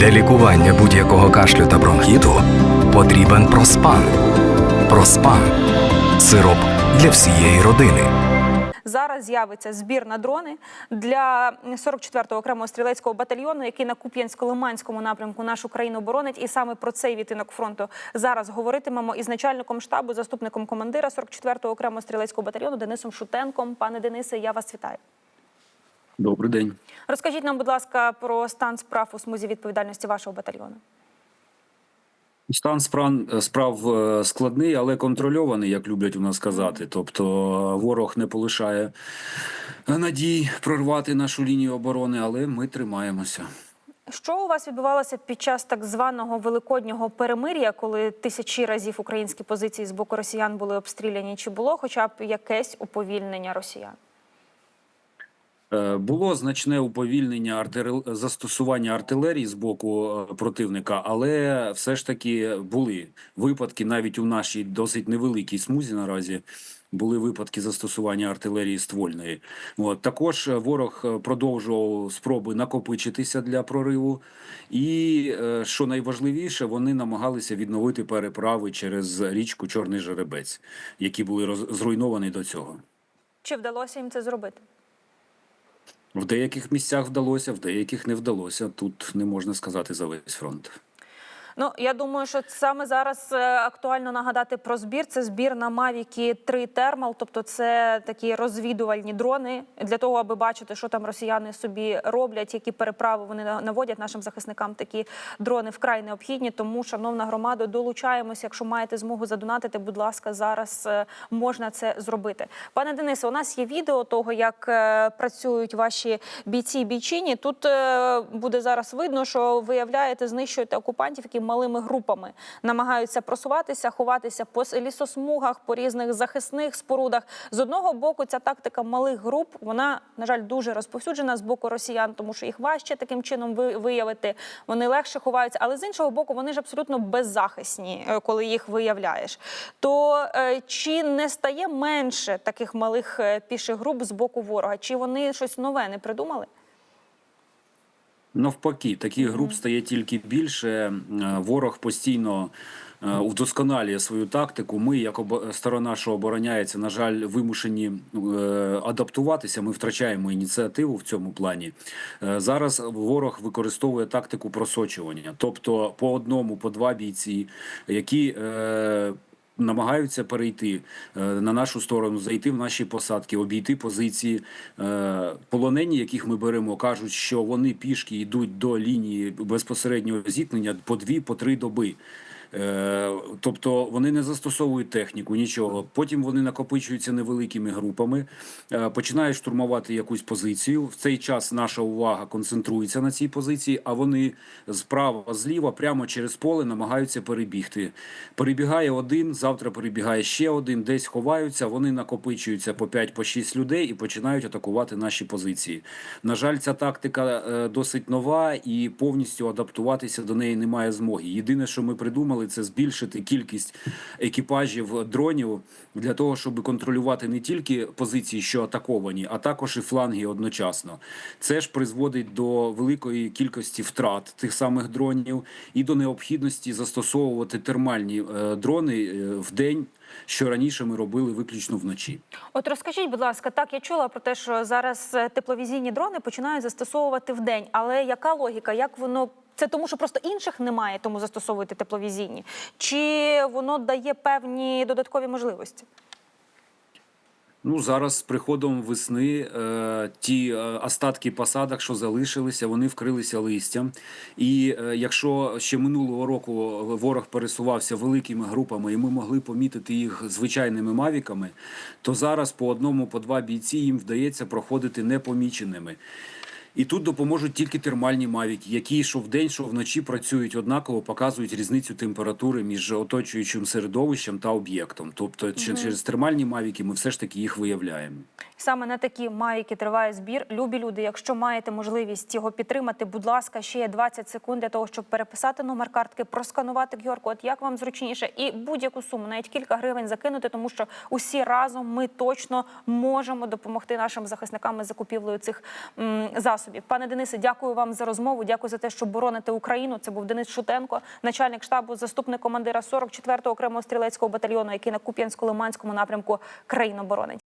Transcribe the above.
Для лікування будь-якого кашлю та бронхіту потрібен проспан. Проспан сироп для всієї родини. Зараз з'явиться збір на дрони для 44-го окремого стрілецького батальйону, який на Куп'янсько-Лиманському напрямку нашу країну боронить. І саме про цей відтинок фронту зараз говоритимемо із начальником штабу, заступником командира 44-го окремого стрілецького батальйону Денисом Шутенком. Пане Денисе, я вас вітаю. Добрий день. Розкажіть нам, будь ласка, про стан справ у смузі відповідальності вашого батальйону. Стан справ, справ е, складний, але контрольований, як люблять у нас казати. Тобто е, ворог не полишає надій прорвати нашу лінію оборони, але ми тримаємося. Що у вас відбувалося під час так званого великоднього перемир'я, коли тисячі разів українські позиції з боку росіян були обстріляні? Чи було хоча б якесь уповільнення росіян? Е, Було значне уповільнення застосування артилерії з боку е, противника, але все ж таки були випадки навіть у нашій досить невеликій смузі наразі. Були випадки застосування артилерії ствольної. От також ворог е, продовжував спроби накопичитися для прориву, і що найважливіше, вони намагалися відновити переправи через річку Чорний Жеребець, які були зруйновані до цього. Чи вдалося їм це зробити? В деяких місцях вдалося, в деяких не вдалося. Тут не можна сказати за весь фронт. Ну я думаю, що саме зараз е, актуально нагадати про збір. Це збір на Mavic 3 Thermal, тобто це такі розвідувальні дрони для того, аби бачити, що там росіяни собі роблять, які переправи вони на- наводять нашим захисникам. Такі дрони вкрай необхідні. Тому, шановна громада, долучаємося. Якщо маєте змогу задонатити, будь ласка, зараз е, можна це зробити. Пане Денисе, у нас є відео того, як е, працюють ваші бійці бійчині. Тут буде зараз видно, що виявляєте, знищуєте окупантів, які малими групами намагаються просуватися, ховатися по лісосмугах, по різних захисних спорудах. З одного боку, ця тактика малих груп, вона на жаль дуже розповсюджена з боку росіян, тому що їх важче таким чином виявити. Вони легше ховаються, але з іншого боку, вони ж абсолютно беззахисні, е, коли їх виявляєш. То е, чи не стає менше таких малих е, піших груп з боку ворога? Чи вони щось нове не придумали? Навпаки, таких груп стає тільки більше. Е, Ворог постійно е, удосконалює свою тактику. Ми, як сторона, що обороняється, на жаль, вимушені е, адаптуватися. Ми втрачаємо ініціативу в цьому плані. Зараз ворог використовує тактику просочування, тобто по одному, по два бійці, які намагаються перейти е, на нашу сторону, зайти в наші посадки, обійти позиції. Е, Полонені, яких ми беремо, кажуть, що вони пішки йдуть до лінії безпосереднього зіткнення по дві, по три доби. Е, Тобто вони не застосовують техніку, нічого. Потім вони накопичуються невеликими групами, е, починають штурмувати якусь позицію. В цей час наша увага концентрується на цій позиції, а вони справа, зліва, прямо через поле намагаються перебігти. Перебігає один, завтра перебігає ще один, десь ховаються. Вони накопичуються по 5 по 6 людей і починають атакувати наші позиції. На жаль, ця тактика е, досить нова і повністю адаптуватися до неї немає змоги. Єдине, що ми придумали, це збільшити кількість екіпажів дронів для того, щоб контролювати не тільки позиції, що атаковані, а також і фланги одночасно. Це ж призводить до великої кількості втрат тих самих дронів і до необхідності застосовувати термальні е, дрони е, в день, що раніше ми робили виключно вночі. От розкажіть, будь ласка, так я чула про те, що зараз е, тепловізійні дрони починають застосовувати в день. Але яка логіка? Як воно це тому, що просто інших немає, тому застосовуєте тепловізійні? Чи воно дає певні додаткові можливості? Ну зараз з приходом весни е, ті е, остатки посадок, що залишилися, вони вкрилися листям. І е, якщо ще минулого року ворог пересувався великими групами, і ми могли помітити їх звичайними мавіками, то зараз по одному, по два бійці їм вдається проходити непоміченими. І тут допоможуть тільки термальні мавіки, які що вдень, що вночі працюють однаково, показують різницю температури між оточуючим середовищем та об'єктом. Тобто, чи- через термальні мавіки ми все ж таки їх виявляємо. Саме на такі маяки триває збір. Любі люди, якщо маєте можливість його підтримати, будь ласка, ще є 20 секунд для того, щоб переписати номер картки, просканувати QR-код, як вам зручніше, і будь-яку суму, навіть кілька гривень закинути, тому що усі разом ми точно можемо допомогти нашим захисникам із закупівлею цих м, засобів. Засобів. Пане Денисе, дякую вам за розмову. Дякую за те, що бороните Україну. Це був Денис Шутенко, начальник штабу, заступник командира 44-го окремого стрілецького батальйону, який на Куп'янсько-Лиманському напрямку країну боронить.